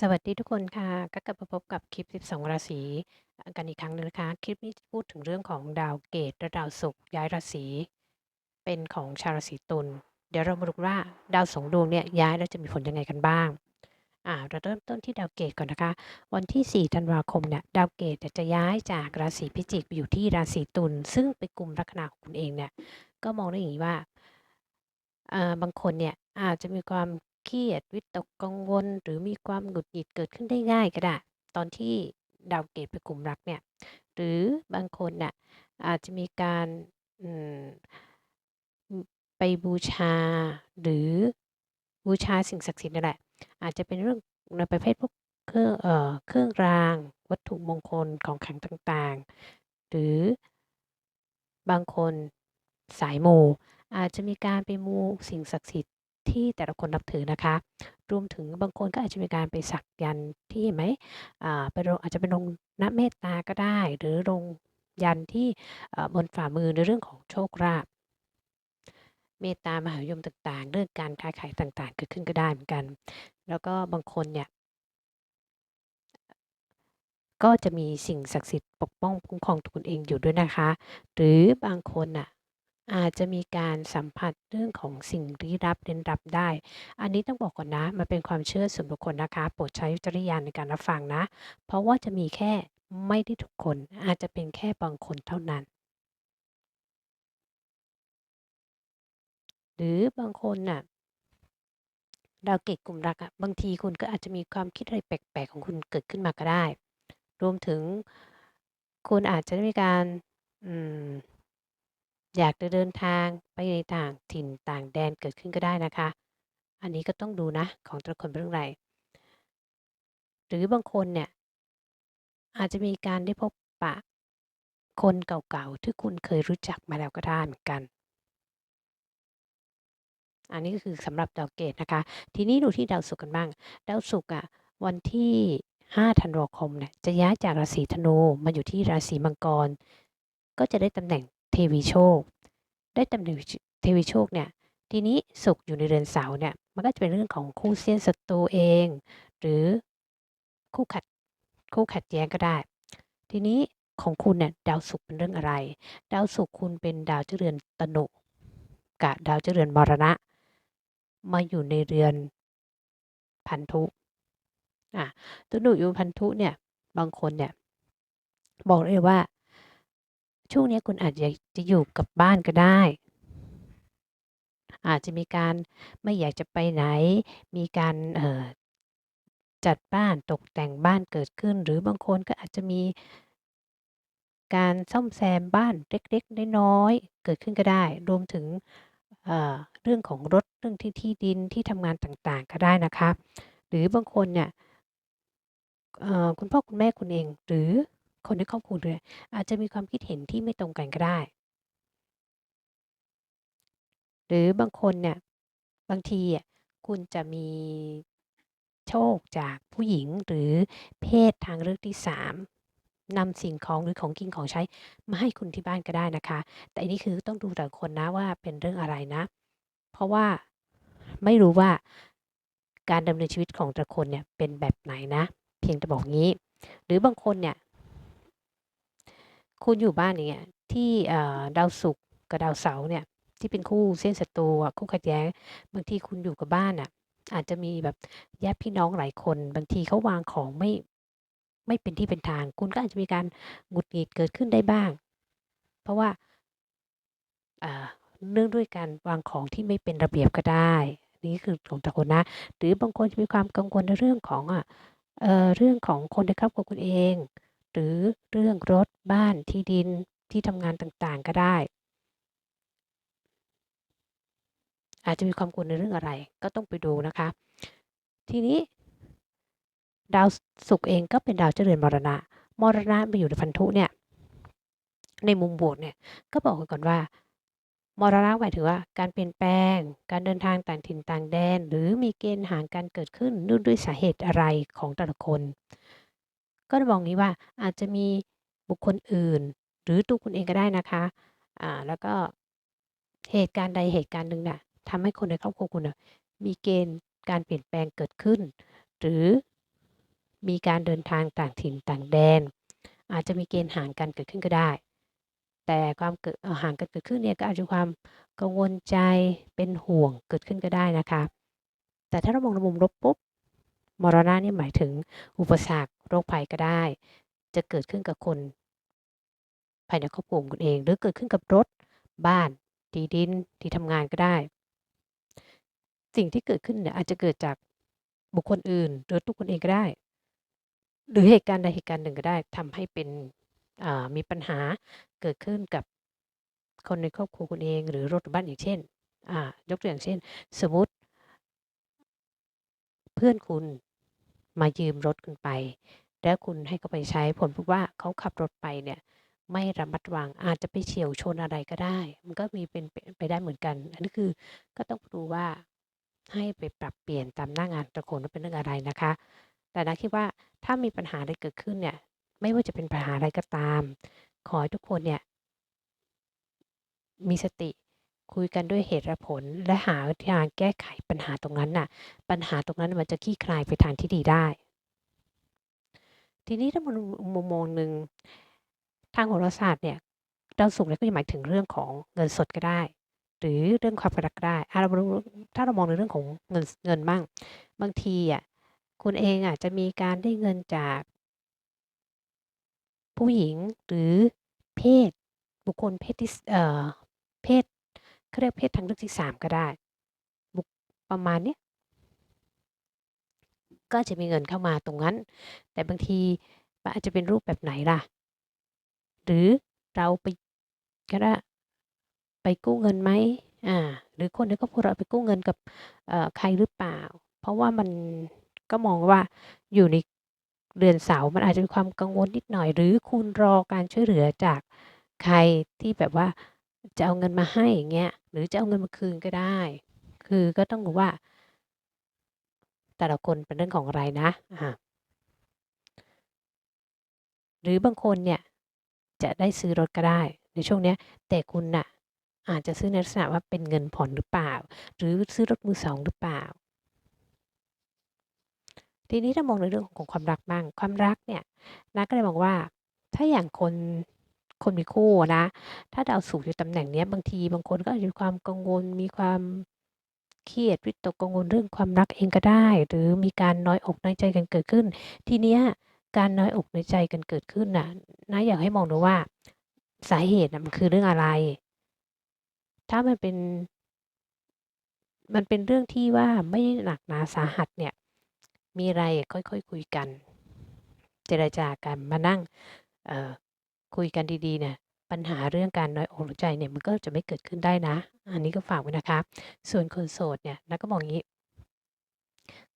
สวัสดีทุกคนค่ะ ก็กลับมาพบกับคลิป 12 ราศีกันอีกครั้งหนึ่งนะคะ คลิปนี้จะพูดถึงเรื่องของดาวเกตและดาวศุกร์ย้ายราศี เป็นของชาวราศีตุล เดี๋ยวเรามาดูว่าดาวสองดวงเนี่ยย้ายแล้วจะมีผลยังไงกันบ้าง อ่า เราเริ่มต้นที่ดาวเกตก่อนนะคะ วันที่ 4 ธันวาคมเนี่ย ดาวเกตจะย้ายจากราศีพิจิกไปอยู่ที่ราศีตุล ซึ่งเป็นกลุ่มลัคนาของคุณเองเนี่ย ก็มองได้อย่างนี้ว่า อ่า บางคนเนี่ยอาจจะมีความ เครียด วิตกกังวล หรือมีความหงุดหงิดเกิดขึ้นได้ง่ายก็ได้ ตอนที่ดาวเกตไปกลุ่มรักเนี่ย หรือบางคนน่ะอาจจะมีการอืม อืม ไปบูชา หรือบูชาสิ่งศักดิ์สิทธิ์นั่นแหละ อาจจะเป็นเรื่องในประเภทพวกเครื่อง เอ่อ เครื่องราง วัตถุมงคล ของขลังต่าง ๆ หรือ บางคนสายมู อาจจะมีการไปมูสิ่งศักดิ์สิทธิ์ ที่แต่ละคนนับถือนะคะ รวมถึงบางคนก็อาจจะมีการไปสักยันที่เห็นไหมอ่าไปลงอาจจะไปลงณเมตตาก็ได้ หรือลงยันที่บนฝ่ามือในเรื่องของโชคลาภเมตตามหานิยมต่างๆ เรื่องการค้าขายต่างๆ เกิดขึ้นก็ได้เหมือนกัน แล้วก็บางคนเนี่ยก็จะมีสิ่งศักดิ์สิทธิ์ปกป้องคุ้มครองตัวคุณเองอยู่ด้วยนะคะ หรือบางคนน่ะ อาจจะมีการสัมผัสเรื่องของสิ่งลี้ลับเร้นลับได้ อันนี้ต้องบอกก่อนนะ มันเป็นความเชื่อส่วนบุคคลนะคะ โปรดใช้วิจารณญาณในการรับฟังนะ เพราะว่าจะมีแค่ไม่ได้ทุกคน อาจจะเป็นแค่บางคนเท่านั้น หรือบางคนน่ะดาวเกตกลุ่มรักอะบางทีคุณก็อาจจะมีความคิดอะไรแปลกๆ ของคุณเกิดขึ้นมาก็ได้ รวมถึงคุณอาจจะได้มีการ อืม อยากจะเดินทางไปในต่างถิ่นต่างแดนเกิดขึ้นก็ได้นะคะ อันนี้ก็ต้องดูนะของแต่ละคนเป็นเรื่องไร หรือบางคนเนี่ยอาจจะมีการได้พบปะ คนเก่าๆที่คุณเคยรู้จักมาแล้วก็ได้เหมือนกัน อันนี้ก็คือสำหรับดาวเกตนะคะ ทีนี้ดูที่ดาวศุกร์กันบ้าง ดาวศุกร์อะวันที่5ธันวาคมเนี่ยจะย้ายจากราศีธนูมาอยู่ที่ราศีมังกร ก็จะได้ตำแหน่ง เทวีโชค ได้ตำแหน่งเทวีโชคเนี่ยทีนี้ศุกอยู่ในเรือนเสาเนี่ยมันก็จะเป็นเรื่องของคู่เสี้ยนศัตรูเอง หรือคู่ขัดคู่ขัดแย้งก็ได้ ทีนี้ของคุณเนี่ยดาวศุกร์เป็นเรื่องอะไร ดาวศุกร์คุณเป็นดาวเจรือนตนุกับดาวเจรือนมรณะ มาอยู่ในเรือนพันธุอ่าตนุอยู่พันธุเนี่ยบางคนเนี่ยบอกเลยว่า ช่วงนี้คุณอาจจะจะอยู่กับบ้านก็ได้ อาจจะมีการไม่อยากจะไปไหน มีการเอ่อจัดบ้านตกแต่งบ้านเกิดขึ้น หรือบางคนก็อาจจะมีการซ่อมแซมบ้านเล็กๆน้อยๆเกิดขึ้นก็ได้ รวมถึงเเรื่องของรถเรื่องที่ที่ดินที่ทำงานต่างๆ ก็ได้นะคะ หรือบางคนเนี่ยคุณพ่อคุณแม่คุณเองหรือ คนในครอบครัวด้วยอาจจะมีความคิดเห็นที่ไม่ตรงกันก็ได้ หรือบางคนเนี่ยบางทีอะคุณจะมีโชคจากผู้หญิงหรือเพศทางเลือกที่3นำสิ่งของหรือของกินของใช้มาให้คุณที่บ้านก็ได้นะคะ แต่อันนี้คือต้องดูแต่คนนะว่าเป็นเรื่องอะไรนะ เพราะว่าไม่รู้ว่าการดำเนินชีวิตของแต่ละคนเนี่ยเป็นแบบไหนนะ เพียงแต่บอกงี้ หรือบางคนเนี่ย คุณอยู่บ้านอย่างเงี้ยที่ดาวศุกร์กับดาวเสาร์เนี่ยที่เป็นคู่เส้นศัตรูอะคู่ขัดแย้งบางทีคุณอยู่กับบ้านน่ะ อาจจะมีแบบญาติพี่น้องหลายคน บางทีเขาวางของไม่ไม่เป็นที่เป็นทาง คุณก็อาจจะมีการหงุดหงิดเกิดขึ้นได้บ้าง เพราะว่าเนื่องด้วยการวางของที่ไม่เป็นระเบียบก็ได้ นี่คือของแต่คนนะ หรือบางคนจะมีความกังวลในเรื่องของอ่าเออเรื่องของคนในครอบครัวคุณเอง หรือเรื่องรถบ้านที่ดินที่ทำงานต่างๆก็ได้ อาจจะมีความกังวลในเรื่องอะไร ก็ต้องไปดูนะคะ ทีนี้ ดาวสศุกร์เองก็เป็นดาวเจรือนมรณะ มรณะมาอยู่ในพันธุเนี่ย ในมุมบวกเนี่ยก็บอกไว้ก่อนว่ามรณะหมายถึงว่าการเปลี่ยนแปลง การเดินทางต่างถิ่นต่างแดน หรือมีเกณฑ์ห่างกันเกิดขึ้นด้วยสาเหตุอะไรของแต่ละคน ก็จะบอกงี้ว่าอาจจะมีบุคคลอื่น หรือตัวคุณเองก็ได้นะคะอ่าแล้วก็เหตุการณ์ใดเหตุการณ์หนึ่งน่ะทำให้คนในครอบครัวคุณน่ะมีเกณฑ์การเปลี่ยนแปลงเกิดขึ้น หรือมีการเดินทางต่างถิ่นต่างแดน อาจจะมีเกณฑ์ห่างกันเกิดขึ้นก็ได้ แต่ความเกิดห่างกันเกิดขึ้นเนี่ยก็อาจจะความกังวลใจเป็นห่วงเกิดขึ้นก็ได้นะคะ แต่ถ้าเรามองในมุมลบปุ๊บ มรณะนี่หมายถึงอุปสรรคโรคภัยก็ได้ จะเกิดขึ้นกับคน ภายในครอบครัวคุณเอง หรือเกิดขึ้นกับรถบ้านที่ดินที่ทำงานก็ได้ สิ่งที่เกิดขึ้นเนี่ยอาจจะเกิดจากบุคคลอื่น หรือตัวคุณเองก็ได้ หรือเหตุการณ์ใดเหตุการณ์หนึ่งก็ได้ทำให้เป็นมีปัญหาเกิดขึ้นกับคนในครอบครัวคุณเอง หรือรถบ้านอย่างเช่นยกตัวอย่างเช่น สมมุติ เพื่อนคุณ มายืมรถคุณไป แล้วคุณให้เขาไปใช้ผลพบว่าเขาขับรถไปเนี่ยไม่ระมัดระวังอาจจะไปเฉียวชนอะไรก็ได้ มันก็มีเป็นไปได้เหมือนกัน อันนี้คือก็ต้องดูว่าให้ไปปรับเปลี่ยนตามหน้างานแต่ละคนว่าเป็นเรื่องอะไรนะคะ แต่นะคิดว่าถ้ามีปัญหาอะไรเกิดขึ้นเนี่ยไม่ว่าจะเป็นปัญหาอะไรก็ตาม ขอให้ทุกคนเนี่ยมีสติ คุยกันด้วยเหตุและผล และหาทางแก้ไขปัญหาตรงนั้นน่ะ ปัญหาตรงนั้นมันจะคลี่คลายไปทางที่ดีได้ ทีนี้ถ้ามองมุมมองหนึ่งทางโหราศาสตร์เนี่ยดาวศุกร์เนี่ยก็จะหมายถึงเรื่องของเงินสดก็ได้ หรือเรื่องความรักก็ได้อะเราถ้าเรามองในเรื่องของเงินเงินบ้าง บางทีอะคุณเองอะจะมีการได้เงินจาก ผู้หญิงหรือเพศบุคคลเพศที่เอ่อเพศ เขาเรียกเพศทางเลือกที่ 3 ก็ได้บุคประมาณนี้ก็จะมีเงินเข้ามาตรงนั้น แต่บางทีมันอาจจะเป็นรูปแบบไหนล่ะ หรือเราไปก็ได้ไปกู้เงินไหมอ่า หรือคนในครอบครัวเราไปกู้เงินกับใครหรือเปล่า เพราะว่ามันก็มองว่าอยู่ในเรือนเสาร์มันอาจจะมีความกังวลนิดหน่อย หรือคุณรอการช่วยเหลือจากใครที่แบบว่า จะเอาเงินมาให้อย่างเงี้ยหรือจะเอาเงินมาคืนก็ได้ คือก็ต้องดูว่า แต่ละคนเป็นเรื่องของอะไรนะอ่าหรือบางคนเนี่ยจะได้ซื้อรถก็ได้ ในช่วงเนี้ย แต่คุณน่ะอาจจะซื้อในลักษณะว่าเป็นเงินผ่อนหรือเปล่า หรือซื้อรถมือสองหรือเปล่า ทีนี้ถ้ามองในเรื่องของความรักบ้าง ความรักเนี่ยนะก็เลยมองว่า ถ้าอย่างคน คนมีคู่นะ ถ้าดาวศุกร์อยู่ตำแหน่งเนี้ยบางทีบางคนก็อาจจะมีความกังวล มีความเครียดวิตกกังวลเรื่องความรักเองก็ได้ หรือมีการน้อยอกน้อยใจกันเกิดขึ้น ทีเนี้ยการน้อยอกน้อยใจกันเกิดขึ้นน่ะนะอยากให้มองดูว่าสาเหตุน่ะมันคือเรื่องอะไร ถ้ามันเป็น มันเป็นเรื่องที่ว่าไม่ได้หนักหนาสาหัสเนี่ย มีอะไรค่อยๆคคุยกัน เจรจากันมานั่ง คุยกันดีๆเนี่ยปัญหาเรื่องการน้อยอกน้อยใจเนี่ยมันก็จะไม่เกิดขึ้นได้นะ อันนี้ก็ฝากไว้นะคะ ส่วนคนโสดเนี่ยนะก็มองอย่างงี้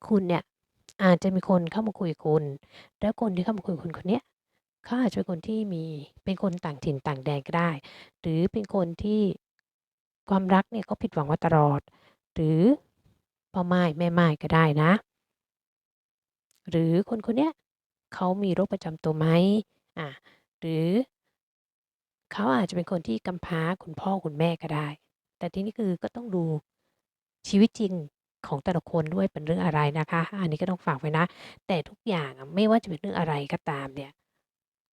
คุณเนี่ยอาจจะมีคนเข้ามาคุยกับคุณ แล้วคนที่เข้ามาคุยกับคุณคนเนี้ยเขาอาจจะเป็นคนที่มีเป็นคนต่างถิ่นต่างแดนก็ได้ หรือเป็นคนที่ความรักเนี่ยเขาผิดหวังมาตลอด หรือพ่อไม่แม่ไม่ก็ได้นะ หรือคนคนเนี้ยเขามีโรคประจำตัวไหมอ่า หรือ เขาอาจจะเป็นคนที่กำพร้าคุณพ่อคุณแม่ก็ได้ แต่ทีนี้คือก็ต้องดูชีวิตจริงของแต่ละคนด้วยเป็นเรื่องอะไรนะคะ อันนี้ก็ต้องฝากไว้นะ แต่ทุกอย่างอะไม่ว่าจะเป็นเรื่องอะไรก็ตามเนี่ย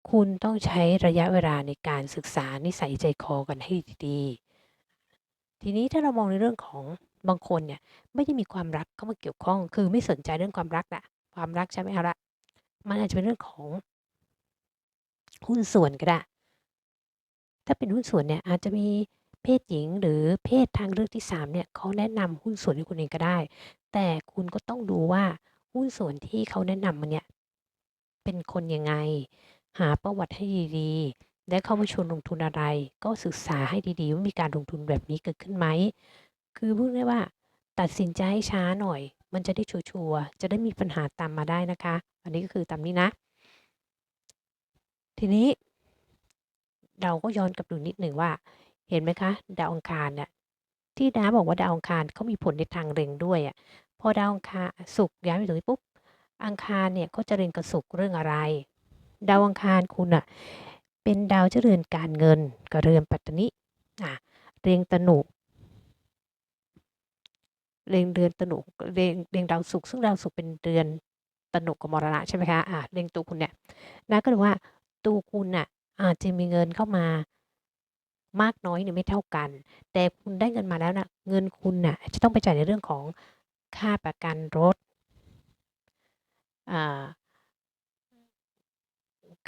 คุณต้องใช้ระยะเวลาในการศึกษานิสัยใจคอกันให้ดีๆ ทีนี้ถ้าเรามองในเรื่องของบางคนเนี่ยไม่ได้มีความรักเข้ามาเกี่ยวข้อง คือไม่สนใจเรื่องความรักละความรักฉันไหมเอาละมันอาจจะเป็นเรื่องของ หุ้นส่วนก็ได้ ถ้าเป็นหุ้นส่วนเนี่ยอาจจะมีเพศหญิงหรือเพศทางเลือกที่3เนี่ยเขาแนะนำหุ้นส่วนให้คุณเองก็ได้ แต่คุณก็ต้องดูว่าหุ้นส่วนที่เขาแนะนำมาเนี่ยเป็นคนยังไง หาประวัติให้ดีๆ และเข้ามาชวนลงทุนอะไร ก็ศึกษาให้ดีๆ ว่ามีการลงทุนแบบนี้เกิดขึ้นไหม คือพูดง่ายๆว่า ตัดสินใจให้ช้าหน่อย มันจะได้ชัวร์จะได้มีปัญหาตามมาได้นะคะ อันนี้ก็คือตามนี้นะ ทีนี้ เราก็ย้อนกลับดูนิดหนึ่งว่า เห็นไหมคะ ดาวอังคารเนี่ยที่น้าบอกว่าดาวอังคารเขามีผลในทางเล็งด้วยอะพอดาวอังคารศุกย้ายไปตรงนี้ปุ๊บอังคารเนี่ยก็จะเล็งกับศุกเรื่องอะไร ดาวอังคารคุณน่ะเป็นดาวเจรือนการเงินกับเรือนปัตตนิอ่าเล็งตนุเล็งเรือนตนุเล็งเล็งดาวศุกร์ซึ่งดาวศุกร์เป็นเรือนตนุกับมรณะใช่ไหมคะอ่าเล็งตัวคุณเนี่ยนะก็เลยว่า ตัวคุณน่ะอาจจะมีเงินเข้ามามากน้อยเนี่ยไม่เท่ากัน แต่คุณได้เงินมาแล้วน่ะเงินคุณน่ะจะต้องไปจ่ายในเรื่องของค่าประกันรถ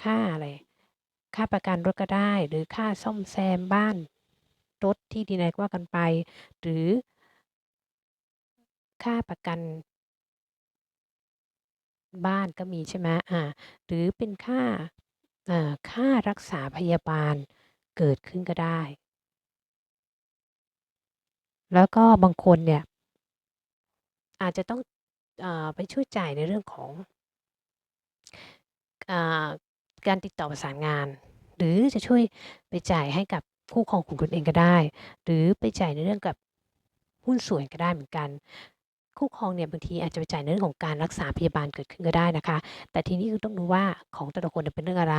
ค่าอะไร ค่าประกันรถก็ได้ หรือค่าซ่อมแซมบ้าน รถที่ดินอะไรก็ว่ากันไป หรือ ค่าประกัน บ้านก็มีใช่ไหมอ่า หรือเป็นค่า ค่ารักษาพยาบาลเกิดขึ้นก็ได้ แล้วก็บางคนเนี่ย อาจจะต้องอไปช่วยจ่ายในเรื่องของอการติดต่อประสานงาน หรือจะช่วยไปจ่ายให้กับคู่ครองของคุณเองก็ได้ หรือไปจ่ายในเรื่องกับหุ้นส่วนก็ได้เหมือนกัน คู่ครองเนี่ยบางทีอาจจะไปจ่ายในเรื่องของการรักษาพยาบาลเกิดขึ้นก็ได้นะคะ แต่ทีนี้คือต้องดูว่าของแต่ละคนเป็นเรื่องอะไร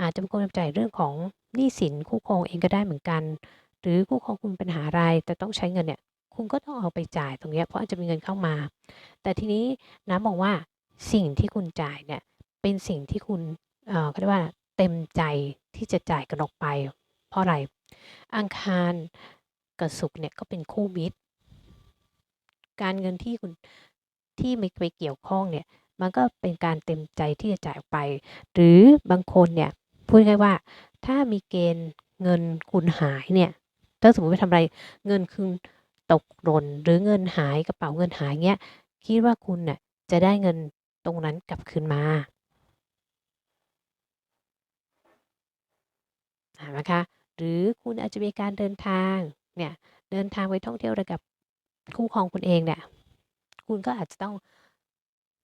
อาจจะบางคนไปจ่ายเรื่องของหนี้สินคู่ครองเองก็ได้เหมือนกัน หรือคู่ครองคุณมีปัญหาอะไรแต่ต้องใช้เงินเนี่ยคุณก็ต้องเอาไปจ่ายตรงเนี้ยเพราะอาจจะมีเงินเข้ามา แต่ทีนี้น้ามองว่าสิ่งที่คุณจ่ายเนี่ยเป็นสิ่งที่คุณเอ่อเขาเรียกว่าเต็มใจที่จะจ่ายกันออกไป เพราะอะไรอังคารกับศุกร์เนี่ยก็เป็นคู่มิตร การเงินที่คุณที่ไม่ไปเกี่ยวข้องเนี่ย มันก็เป็นการเต็มใจที่จะจ่ายออกไป หรือบางคนเนี่ยพูดง่ายว่า ถ้ามีเกณฑ์เงินคุณหายเนี่ยถ้าสมมติไปทำอะไรเงินคุณตกหล่นหรือเงินหายกระเป๋าเงินหายเงี้ยคิดว่าคุณน่ะจะได้เงินตรงนั้นกลับคืนมาเห็นไหมคะหรือคุณอาจจะมีการเดินทางเนี่ยเดินทางไปท่องเที่ยวอะไรกับ คู่ครองคุณเองเนี่ย คุณก็อาจจะต้อง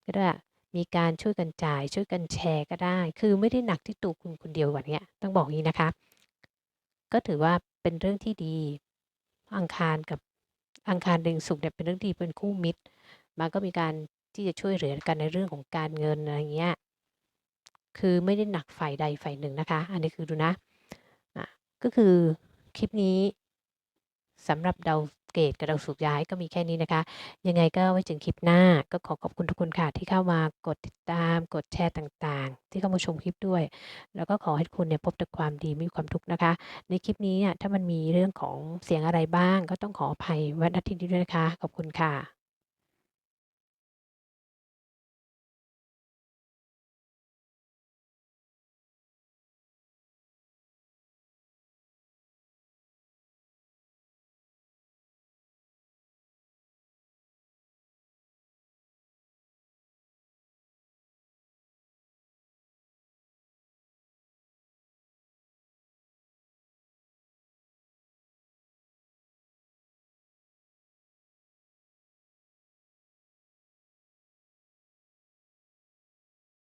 ก็ได้มีการช่วยกันจ่าย ช่วยกันแชร์ก็ได้ คือไม่ได้หนักที่ตัวคุณคนเดียวว่าเนี้ต้องบอกงี้นะคะ ก็ถือว่าเป็นเรื่องที่ดี อังคารกับอังคารเล็งศุกร์เนี่ยเป็นเรื่องดีเป็นคู่มิตร มันก็มีการที่จะช่วยเหลือกันในเรื่องของการเงินอะไรเงี้ย คือไม่ได้หนักฝ่ายใดฝ่ายหนึ่งนะคะ อันนี้คือดูนะอ่าก็คือคลิปนี้สำหรับดาว เกตกับดาวศุกร์ย้ายก็มีแค่นี้นะคะ ยังไงก็ไว้ถึงคลิปหน้า ก็ขอขอบคุณทุกคนค่ะที่เข้ามากดติดตามกดแชร์ต่างๆ ที่เข้ามาชมคลิปด้วย แล้วก็ขอให้คุณเนี่ยพบแต่ความดีไม่มีความทุกข์นะคะ ในคลิปนี้เนี่ยถ้ามันมีเรื่องของเสียงอะไรบ้าง ก็ต้องขออภัยไว้ณที่นี้ด้วยนะคะ ขอบคุณค่ะ